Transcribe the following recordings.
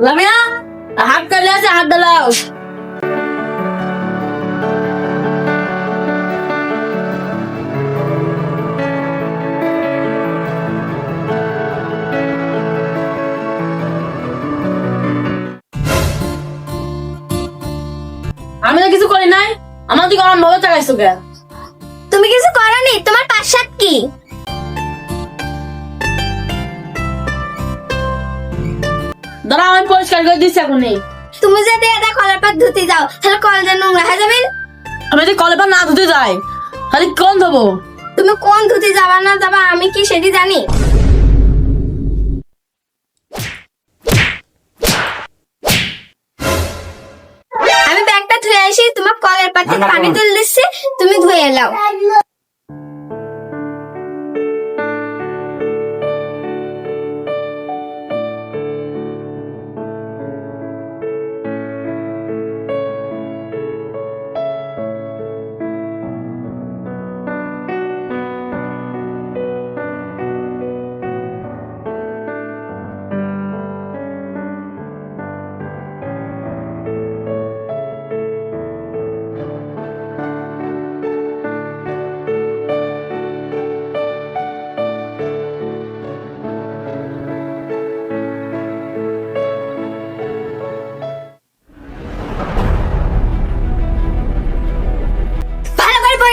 লামিয়া, হাত কাটলে হাত দালাও। আমি তো কিছু করি নাই। আমার দিকে আমার ভাবে চাকাইছো কে? তুমি কিছু করনি, তোমার পাশ্চাত কি? দাঁড়া আমি পরিষ্কার করে দিচ্ছি এখনই। তুমি যদি এটা কলের পাত ধুতে যাও তাহলে কল যেন নোংরা হয়ে যাবে। আমি যদি কলে পা না ধুতে যাই তাহলে কোন ধোবো? তুমি কোন ধুতে যাবা না যাবা আমি কি সেটি জানি? আমি ব্যাগটা ধুয়ে আসি তোমার কলের পাতে পানি তুলে দিচ্ছি তুমি ধুয়ে এলাও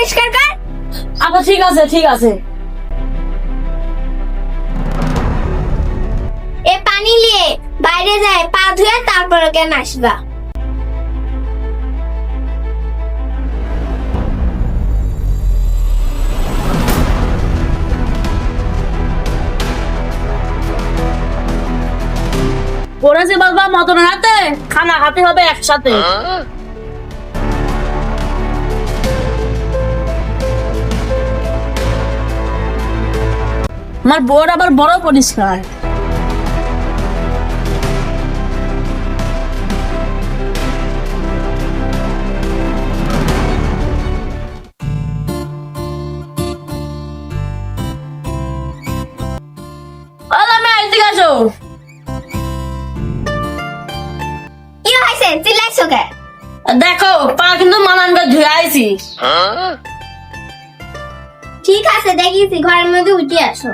পরিষ্কার কর। আচ্ছা ঠিক আছে ঠিক আছে। এ পানি নিয়ে বাইরে যায় পা ধুয়ে তারপর কেন আসবা। পড়েছে বাবা মতন হাতে খানা খাতে হবে একসাথে। আমার বোর্ড আবার বড় পরিষ্কার। দেখো পা কিন্তু মানান ধুয়ে আইছি। ঠিক আছে দেখিছি ঘরের মধ্যে উঠে আসো।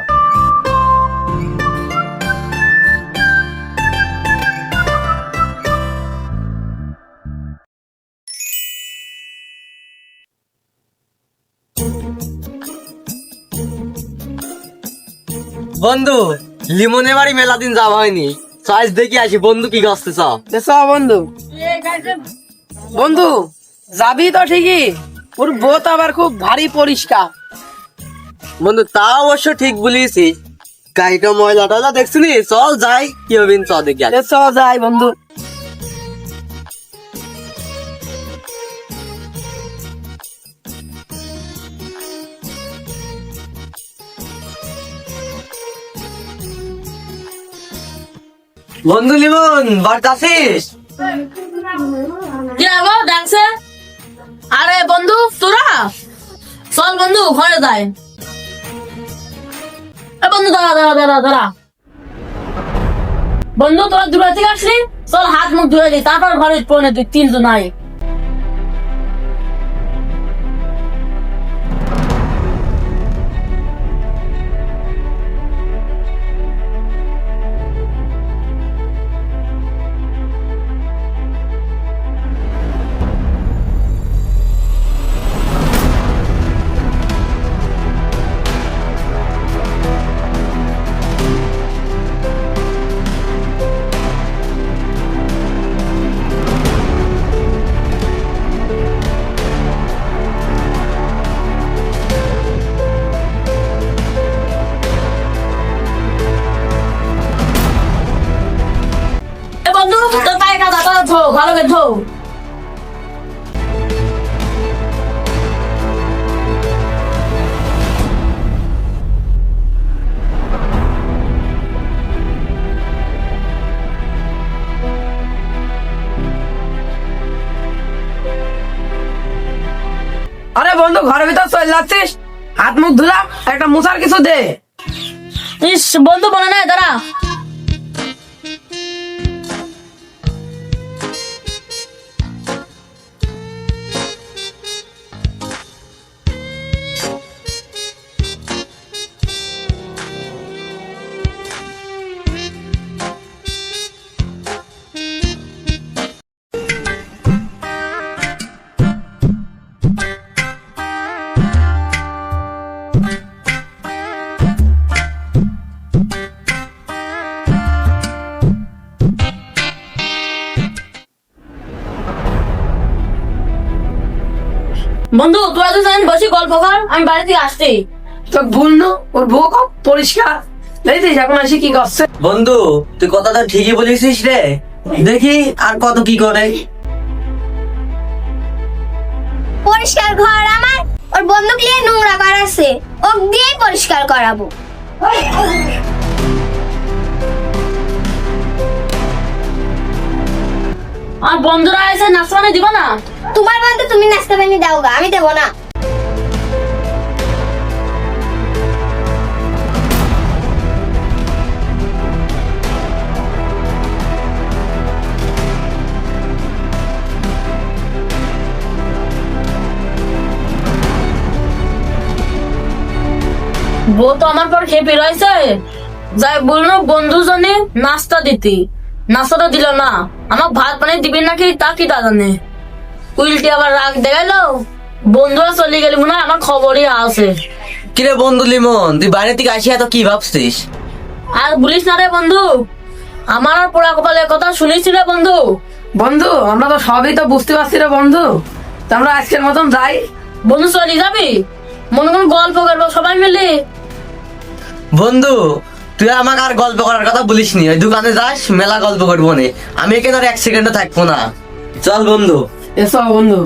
বন্ধু লিমনে বাড়ি মেলা দিন যাওয়া হয়নি। সাইজ দেখি আসি বন্ধু কি গাছতে চাও? বন্ধু। বন্ধু যাবি তো ঠিকই। ওর বোত আবার খুব ভারী পরিষ্কার। বন্ধু তা অবশ্য ঠিক বলিয়েছি। গাড়িটা ময়লা টয়লা দেখছিলি চল যাই। কি হবে চ দেখি। দেশ যাই বন্ধু। বন্ধু লিমন বাড়িতে ডাকছে আরে বন্ধু তোরা? চল বন্ধু ঘরে যাই। এ বন্ধু, দাঁড়া দাঁড়া দাঁড়া দাঁড়া। বন্ধু, তোরা দূরে থেকে আসলি? চল, হাত মুখ ধুয়ে দিই তারপর ঘরে পৌনে দুই তিনজন আয়। আরে বন্ধু, ঘরের ভিতর চলে যাচ্ছিস? হাত মুখ ধুলাম, একটা মুসার কিছু দে। ইস, বন্ধু বলে না দাঁড়া। বন্ধু তোরা দুজন বসে গল্প কর আমি বাড়ি থেকে আসছি। তো ভুল না? ওর বউ খুব পরিষ্কার? দেখছিস এখন আসি কি করছে। বন্ধু তুই কথাটা ঠিকই বলেছিস রে। দেখি আর কত কি করে। পরিষ্কার ঘর আমার। ওর নিয়ে নোংরা ওক দিয়েই পরিষ্কার করাবো। আর বন্ধুরা এসে বানিয়ে দিব না? তোমার বন্ধু তুমি নাস্তা বানিয়ে দাও গা, আমি দেবো না। বউ তো আমার পর খেপে রয়েছে যাই বন্ধু জনে নাস্তা দিতি। নাস্তাটা দিল না। আমার ভাত পানি দিবি নাকি, তা কি জানে? উল্টে আবার রাগ দেখাইলো বন্ধুরা চলে গেলি মনে আমার খবরই আছে। কিরে বন্ধু লিমন তুই বাইরে থেকে আসি এত কি ভাবছিস? আর বলিস না রে বন্ধু আমার আর পোড়া কপালের কথা শুনিস রে বন্ধু। বন্ধু আমরা তো সবই তো বুঝতে পারছি রে বন্ধু। তো আমরা আজকের মতন যাই। বন্ধু চলে যাবি? মনে কোন গল্প করব সবাই মিলে। বন্ধু তুই আমাকে আর গল্প করার কথা বলিস নি। ওই দোকানে যাস মেলা গল্প করব নে। আমি এখানে আর এক সেকেন্ডও থাকব না। চল বন্ধু। এসো বন্ধু।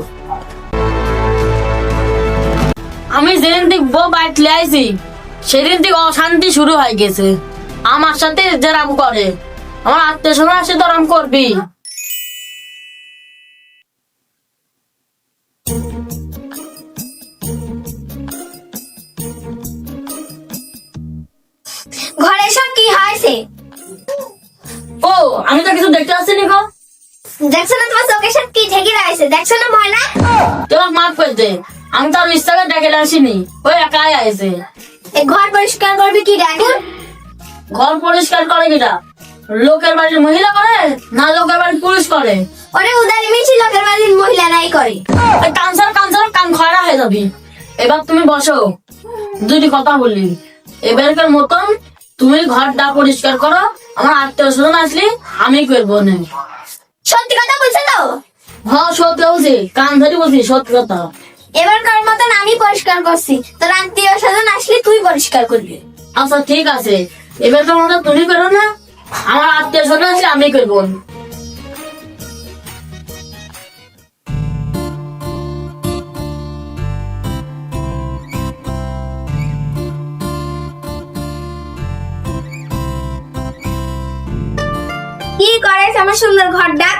আমি যেদিন থেকে বউ বাড়িতে আইছি সেদিন থেকে অশান্তি শুরু হয়ে গেছে। আমার সাথে যেরাম করে আমার আত্মীয় স্বজন আসে তরাম করবি। ঘরে সব কি হয়েছে? ও আমি তো কিছু দেখতে পাচ্ছি নি গো। দেখছ না তোমার চোখের সাথে কি ঠেকে রয়েছে দেখছ না ময়না তোমার মাফ করে দে। আমি তো আর ডেকে আসিনি ওই একাই আইছে। ঘর পরিষ্কার করবি কি ঘর পরিষ্কার করে কিটা? লোকের বাড়ির মহিলা করে না লোকের বাড়ির পুরুষ করে? ওরে উদারি মিছি লোকের বাড়ির মহিলারাই করে। ওই কানসার কানসার কান খয়রা হয়ে যাবি। এবার তুমি বসো। দুটি কথা বললি এবারকার মতন তুমি ঘরটা পরিষ্কার করো। আমার আত্মীয় স্বজন আসলে আমি করব না। সত্যি কথা বলছে তো? হ্যাঁ সত্যি বলছি। কান ধরে বলছি সত্যি কথা। এবার কার মতন আমি পরিষ্কার করছি। তোর আত্মীয় স্বজন আসলে তুই পরিষ্কার করবি। আচ্ছা ঠিক আছে। এবারকার মতো তুমি করো না। আমার আত্মীয় স্বজন আসলে আমি করব। কি আমার সুন্দর ঘর ডাক।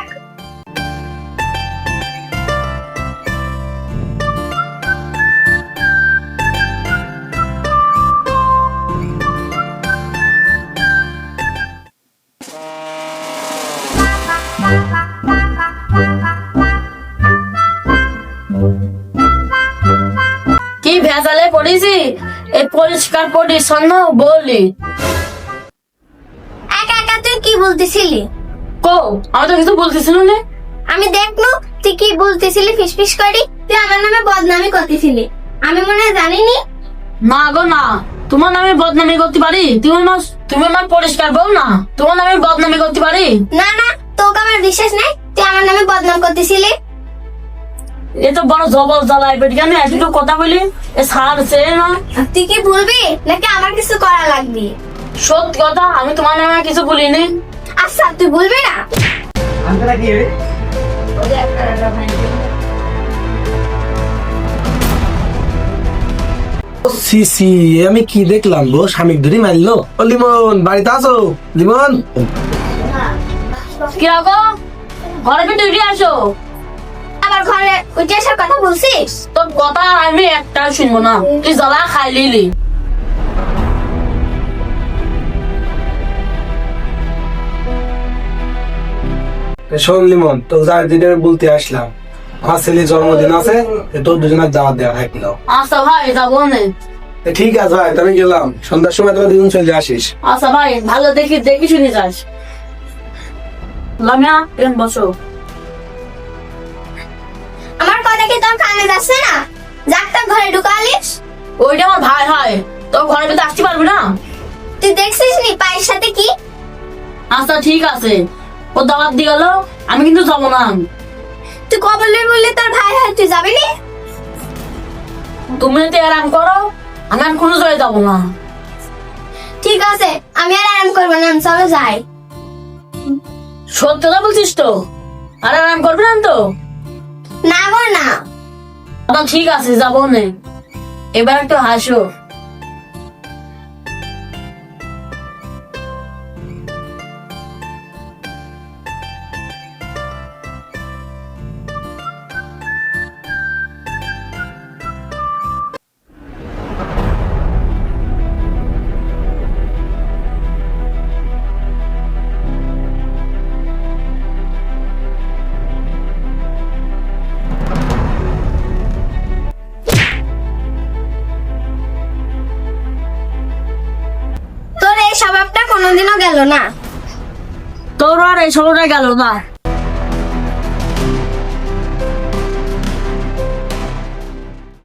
কি ভেজালে পড়েছি? এই পরিষ্কার পরিচ্ছন্ন বলি। একা একা তুই কি বলতেছিলি? কো আমি তো কিছু বলতেছিল না। আমি দেখল তুই কি বলতেছিলি ফিসফিস করি? তুই আমার নামে বদনামি করতেছিলি। আমি মনে জানিনি। না গো না। তোমার নামে বদনামি করতে পারি? তুমি আমার তুমি আমার পরিষ্কার বল না? তোমার নামে বদনামি করতে পারি? না না তোকে আমার বিশ্বাস নাই। তুই আমার নামে বদনাম করতেছিলি। এ তো বড় জবর জ্বালায় পেটি কেন একটু কথা বলি? এ ছাড়ছে না। তুই কি বলবি? নাকি আমার কিছু করা লাগবে? সত্যি কথা আমি তোমার নামে কিছু বলিনি। আচ্ছা তুই বলবি না? সি সি আমি কি দেখলাম গো? স্বামী ধরে মারলো ও লিমন বাড়িতে আছো? লিমন? কি রাখো ঘরে পেটে উঠে আসো আবার ঘরে উঠে আসার কথা বলছিস? তোর কথা আমি একটা শুনব না। তুই জ্বালা খাই শোন লিমন তো যার দিনে বলতে আসলাম আমার ছেলের জন্মদিন আছে তোর দুজনের দাওয়াত দেওয়া থাকল। আচ্ছা ভাই যাব না ঠিক আছে ভাই আমি গেলাম। সন্ধ্যার সময় তোরা দুজন চলে আসিস। আচ্ছা ভাই ভালো দেখি দেখি শুনে যাস। লামিয়া এখানে বসো। আমার কথা কি তোর কানে যাচ্ছে না? যাক তোর ঘরে ঢুকালিস। ওইটা আমার ভাই হয়। তোর ঘরের ভিতরে আসতে পারবি না? তুই দেখছিস নি পায়ের সাথে কি? আচ্ছা ঠিক আছে। ও দাওয়াত দিয়ে গেল আমি কিন্তু যাব না। তুই কবলে বললে তোর ভাই হয় তুই যাবি নি? তুমি যদি আরাম করো আমি আর কোনো জায়গায় যাব না। ঠিক আছে আমি আর আরাম করব না আমি চলো যাই। সত্যি কথা বলছিস তো? আর আরাম করবি না তো? না গো না। আচ্ছা, ঠিক আছে যাব নে। এবার একটু হাসো। গেল না? তোর আর এই সময়টা গেল না।